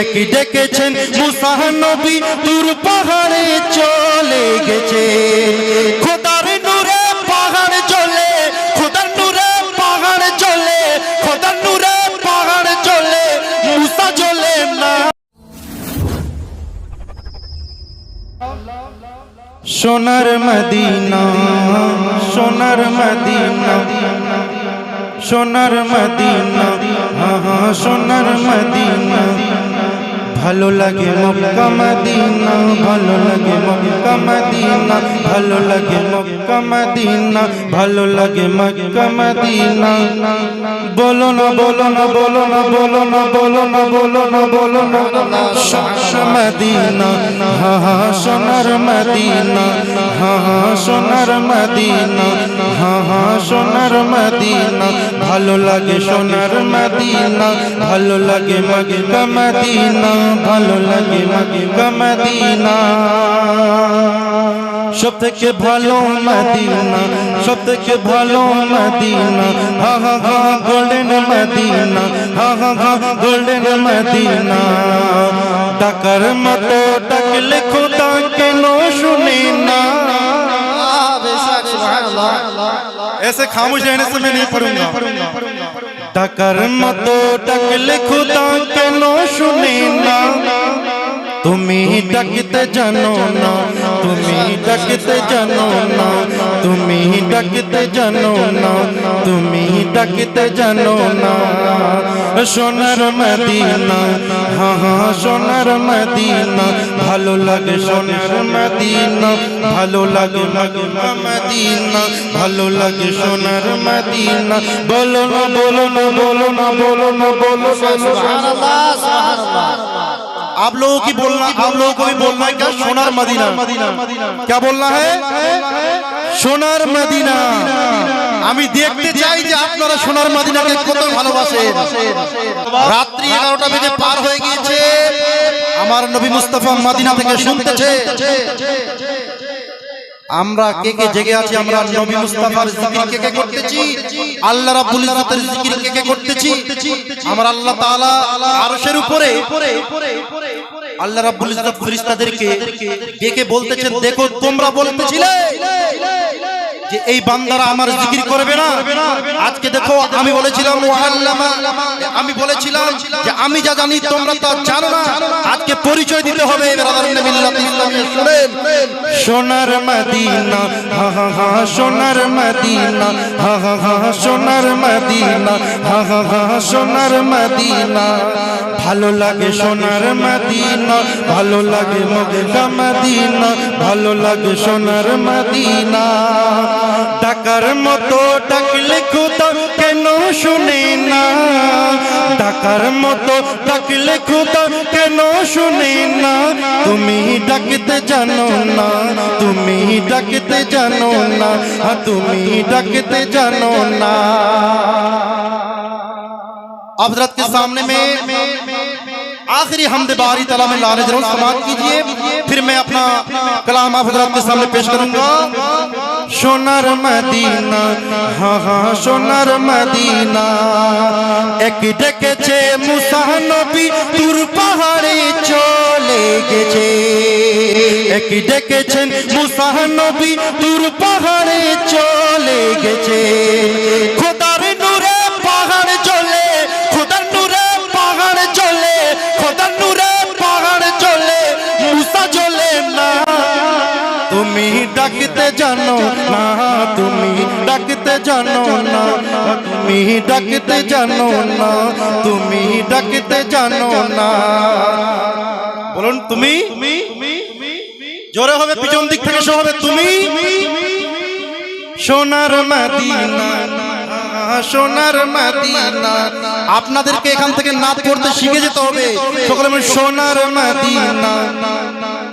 একই ডেকেছেন মুসা নবী, দূর পাহাড়ে চলে গেছে। খোদার নূরে পাহাড় চলে, খোদার নূরে পাহাড় চলে, খোদার নূরে পাহাড় চলে, মুসা চলে না। সোনার মদিনা সোনার মদিনা সোনার মদিনা হ্যাঁ সোনার মদিনা। ভালো লাগে মক্কা, মদিনা, ভালো লাগে মক্কা, মদিনা, ভালো লাগে মক্কা, মদিনা, ভালো লাগে মক্কা, মদিনা। বলো না বলো না বলো না বলো না বলো না বলো না বলো না সোনার মদিনা হা হা সোনার মদিনা হা হা সোনার মদিনা হা হা সোনার মদিনা। ভালো লাগে সোনার মদিনা, ভালো লাগে মক্কা, মদিনা। ভালো লাগে মক্কা মদিনা সব থেকে ভালো মদিনা সব থেকে ভালো মদিনা হা হা হা গোল্ডেন মদিনা হা হা হা গোল্ডেন মদিনা টাকার মতো ডাকলে খোদা কেন শুনে না बेशक सुभान अल्लाह ऐसे खामोश रहने से मैं नहीं पढ़ूंगा টাকার মতো ডাকলে খুদা কেন শুনে না তুমি ডাকতে জানো না তুমি ডাকতে জানো না তুমি ডাকতে জানো না তুমি ডাকতে জানো না সোনার মদিনা হ্যাঁ হ্যাঁ সোনার মদিনা ভালো লাগে সোনার মদিনা ভালো লাগে মক্কা মদিনা ভালো লাগে সোনার মদিনা বলো না বলো না বলো না বলো না বলো না सुभान अल्लाह सुभान अल्लाह आप लोगों की बोलना आप लोगों को भी बोलना है क्या सोनार मदीना क्या बोलना है সোনার মদিনা আমি দেখতে চাই যে আপনারা সোনার মদিনাকে কত ভালোবাসেন। রাত্রি এগারোটা বেজে পার হয়ে গিয়েছে। আমার নবী মুস্তাফা মাদিনা থেকে শুনতেছে। আমরা কে কে জেগে আছি? আমরা নবী মুস্তাফার জিকির কে কে করতেছি? আল্লাহ রাব্বুল ইজ্জতের জিকির কে কে করতেছি? আমার আল্লাহ তাআলা আরশের উপরে আল্লাহ রাব্বুল ইজ্জত ফেরেশতাদেরকে ডেকে বলতেছেন দেখো তোমরা বলতেছিলে? যে এই বান্দারা আমার জিকির করবে না? আজকে দেখো আমি বলেছিলাম আমি বলেছিলাম যে আমি যা জানি, তোমরা তা জানো না। আজকে পরিচয় দিতে হবে সোনার মদিনা, হা হা হা, সোনার মদিনা, হা হা হা, সোনার মদিনা, হা হা হা, সোনার মদিনা। ভালো লাগে সোনার মদিনা, ভালো লাগে মক্কা মদিনা, ভালো লাগে সোনার মদিনা। টাকার মতো ডাকলে খোদা কেন শুনে না টাকার মতো ডাকলে খোদা কেন শুনে না তুমি ডাকতে জানো না তুমি ডাকতে জানো না হ্যাঁ, তুমি ডাকতে জানো না अब हजरत के सामने में आखिरी हमद बारी तला में लाने जरूर समाप्त कीजिए फिर मैं अपना कलाम आप हजरत के सामने पेश करूंगा সোনার মদিনা হা হা সোনার মদিনা। এক ডেকেছে মুসা নবী তুর পাহাড়ে চলে গেছে। এক ডেকেছেন মুসা নবী তুর পাহাড়ে চলে গেছে। তুমি ডাকতে জানো না, তুমি ডাকতে জানো না, তুমি ডাকতে জানো না, তুমি ডাকতে জানো না। বলুন, তুমি? জোরে হবে, পিছন দিক থেকে সব হবে, তুমি? সোনার মদিনা সোনার মদিনা। আপনাদেরকে এখান থেকে নাচ করতে শিখে যেতে হবে। সকলে সোনার মদিনা